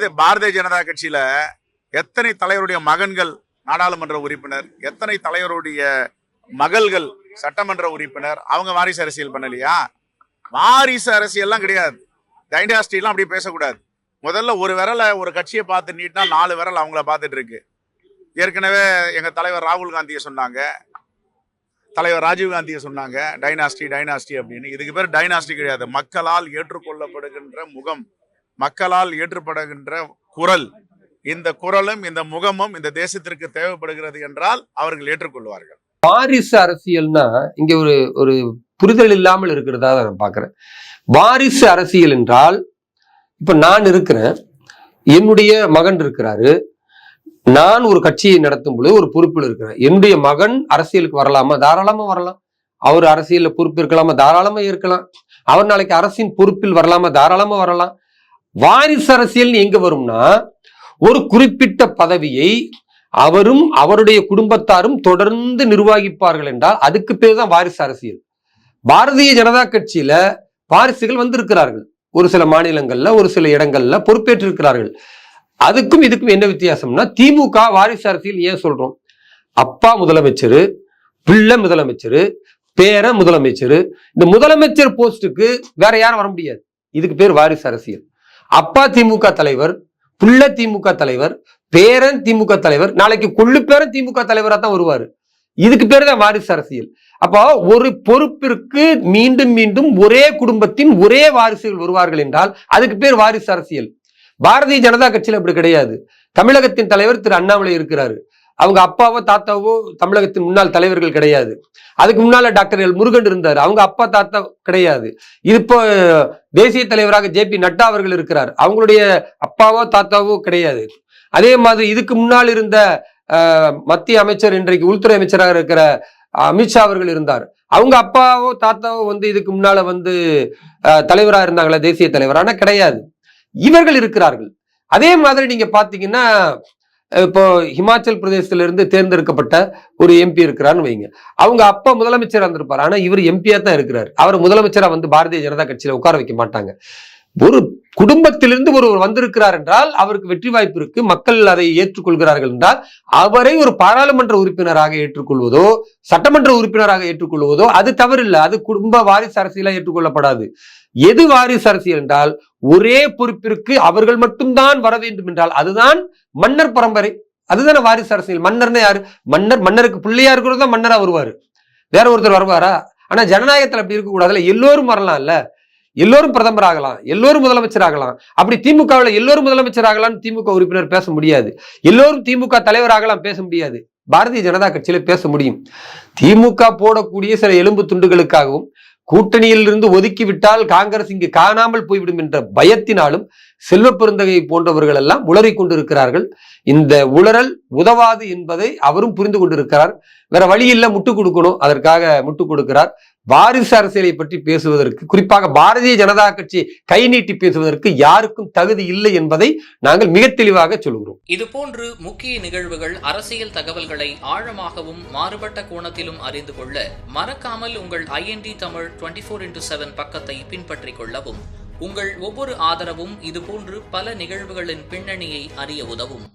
இது பாரதிய ஜனதா கட்சியில எத்தனை தலைவருடைய மகன்கள் நாடாளுமன்ற உறுப்பினர் எத்தனை தலைவருடைய மகள்கள் சட்டமன்ற உறுப்பினர் அவங்க வாரிசு அரசியல் பண்ணலையா? வாரிசு அரசியல்லாம் கிடையாது. டைனாஸ்டிலாம் அப்படி பேசக்கூடாது. முதல்ல ஒரு விரலை ஒரு கட்சியை பார்த்து நீட்டினா நாலு விரல் அவங்கள பார்த்துட்டு இருக்கு. ஏற்கனவே எங்க தலைவர் ராகுல் காந்தியை சொன்னாங்க. தலைவர் ராஜீவ் காந்தியை சொன்னாங்க டைனாஸ்டி டைனாஸ்டி அப்படின்னு. இதுக்கு பேர் டைனாஸ்டி கிடையாது. மக்களால் ஏற்றுக்கொள்ளப்படுகின்ற முகம். மக்களால் ஏற்றுப்படுகின்ற குரல். இந்த குரலும் இந்த முகமும் இந்த தேசத்திற்கு தேவைப்படுகிறது என்றால் அவர்கள் ஏற்றுக்கொள்வார்கள். வாரிசு அரசியல்னா இங்க ஒரு ஒரு புரிதல் இல்லாமல் இருக்கிறதா நான் பாக்குறேன் வாரிசு அரசியல் என்றால் இப்ப நான் இருக்கிறேன் என்னுடைய மகன் இருக்கிறாரு நான் ஒரு கட்சியை நடத்தும் பொழுது ஒரு பொறுப்பில் இருக்கிறேன். என்னுடைய மகன் அரசியலுக்கு வரலாமா? தாராளமா வரலாம். அவர் அரசியல்ல பொறுப்பு இருக்கலாமா தாராளமா இருக்கலாம். அவர் நாளைக்கு அரசின் பொறுப்பில் வரலாமா? தாராளமா வரலாம். வாரிசு அரசியல் எங்க வரும்னா ஒரு குறிப்பிட்ட பதவியை அவரும் அவருடைய குடும்பத்தாரும் தொடர்ந்து நிர்வகிப்பார்கள் என்றால் அதுக்கு பேர் தான் வாரிசு அரசியல். பாரதிய ஜனதா கட்சியில வாரிசுகள் வந்திருக்கிறார்கள். ஒரு சில மாநிலங்கள்ல ஒரு சில இடங்கள்ல பொறுப்பேற்றிருக்கிறார்கள். அதுக்கும் இதுக்கும் என்ன வித்தியாசம்னா திமுக வாரிசு அரசியல் ஏன் சொல்றோம்? அப்பா முதலமைச்சர் பிள்ளை முதலமைச்சர் பேர முதலமைச்சர். இந்த முதலமைச்சர் போஸ்டுக்கு வேற யாரும் வர முடியாது. இதுக்கு பேர் வாரிசு அரசியல். அப்பா திமுக தலைவர் புள்ள திமுக தலைவர் பேரன் திமுக தலைவர் நாளைக்கு கொள்ளு பேரன் திமுக தலைவரா தான் வருவாரு. இதுக்கு பேர் தான் வாரிசு அரசியல். அப்போ ஒரு பொறுப்பிற்கு மீண்டும் மீண்டும் ஒரே குடும்பத்தின் ஒரே வாரிசுகள் வருவார்கள் என்றால் அதுக்கு பேர் வாரிசு அரசியல். பாரதிய ஜனதா கட்சியில் அப்படி கிடையாது. தமிழகத்தின் தலைவர் திரு அண்ணாமலை இருக்கிறாரு. அவங்க அப்பாவோ தாத்தாவோ தமிழகத்தின் முன்னாள் தலைவர்கள் கிடையாது. அதுக்கு முன்னால டாக்டர் எல். முருகன் இருந்தார். அவங்க அப்பா தாத்தா கிடையாது. இப்போ தேசிய தலைவராக ஜே. பி. நட்டா அவர்கள் இருக்கிறார். அவங்களுடைய அப்பாவோ தாத்தாவோ கிடையாது. அதே மாதிரி இதுக்கு முன்னால் இருந்த அஹ், மத்திய அமைச்சர் இன்றைக்கு உள்துறை அமைச்சராக இருக்கிற அமித்ஷா அவர்கள் இருந்தார். அவங்க அப்பாவோ தாத்தாவோ வந்து இதுக்கு முன்னால வந்து அஹ், தலைவரா இருந்தாங்களா? தேசிய தலைவர் ஆனால் கிடையாது. இவர்கள் இருக்கிறார்கள். அதே மாதிரி நீங்க பாத்தீங்கன்னா இப்போ ஹிமாச்சல் பிரதேசத்திலிருந்து தேர்ந்தெடுக்கப்பட்ட ஒரு எம்பி இருக்கிறான்னு வைங்க. அவங்க அப்பா முதலமைச்சராக இருந்திருப்பாரு. ஆனா இவர் எம்பியா தான் இருக்கிறார். அவர் முதலமைச்சராக வந்து பாரதிய ஜனதா கட்சியில உட்கார வைக்க மாட்டாங்க. ஒரு குடும்பத்திலிருந்து ஒருவர் வந்திருக்கிறார் என்றால் அவருக்கு வெற்றி வாய்ப்பு இருக்கு. மக்கள் அதை ஏற்றுக்கொள்கிறார்கள் என்றால் அவரை ஒரு பாராளுமன்ற உறுப்பினராக ஏற்றுக்கொள்வதோ சட்டமன்ற உறுப்பினராக ஏற்றுக்கொள்வதோ அது தவறில்லை. அது குடும்ப வாரிசு அரசியலா ஏற்றுக்கொள்ளப்படாது. எது வாரிசு அரசியல் என்றால் ஒரே பொறுப்பிற்கு அவர்கள் மட்டும்தான் வர வேண்டும் என்றால் அதுதான் மன்னர் பரம்பரை. அதுதானே வாரிசு அரசியல். மன்னர்னா யாரு? மன்னர் மன்னருக்கு பிள்ளையா இருக்கிறது தான் மன்னரா வருவாரு. வேற ஒருத்தர் வருவாரா? ஆனா ஜனநாயகத்துல அப்படி இருக்கக்கூடாதுல எல்லோரும் வரலாம் இல்ல எல்லோரும் பிரதமர் ஆகலாம். எல்லோரும் முதலமைச்சர் ஆகலாம். அப்படி திமுகவில் எல்லோரும் முதலமைச்சர் ஆகலாம்னு திமுக உறுப்பினர் பேச முடியாது. எல்லோரும் திமுக தலைவர் ஆகலாம் பேச முடியாது. பாரதிய ஜனதா கட்சியில பேச முடியும். திமுக போடக்கூடிய சில எலும்பு துண்டுகளுக்காகவும் கூட்டணியில் இருந்து ஒதுக்கிவிட்டால் காங்கிரஸ் இங்கு காணாமல் போய்விடும் என்ற பயத்தினாலும் செல்வ பெருந்தகை போன்றவர்கள் எல்லாம் உளறி கொண்டிருக்கிறார்கள். இந்த உளறல் உதவாது என்பதை அவரும் புரிந்து கொண்டிருக்கிறார். வேற வழி இல்ல முட்டு கொடுக்கணும். அதற்காக முட்டு கொடுக்கிறார். வாரிசு அரசியலை பற்றி பேசுவதற்கு குறிப்பாக பாரதிய ஜனதா கட்சி கை நீட்டி பேசுவதற்கு யாருக்கும் தகுதி இல்லை என்பதை நாங்கள் மிக தெளிவாக சொல்கிறோம். இதுபோன்று முக்கிய நிகழ்வுகள் அரசியல் தகவல்களை ஆழமாகவும் மாறுபட்ட கோணத்திலும் அறிந்து கொள்ள மறக்காமல் உங்கள் IND Tamil twenty four into seven பக்கத்தை பின்பற்றிக் கொள்ளவும் உங்கள் ஒவ்வொரு ஆதரவும் இதுபோன்று பல நிகழ்வுகளின் பின்னணியை அறிய உதவும்.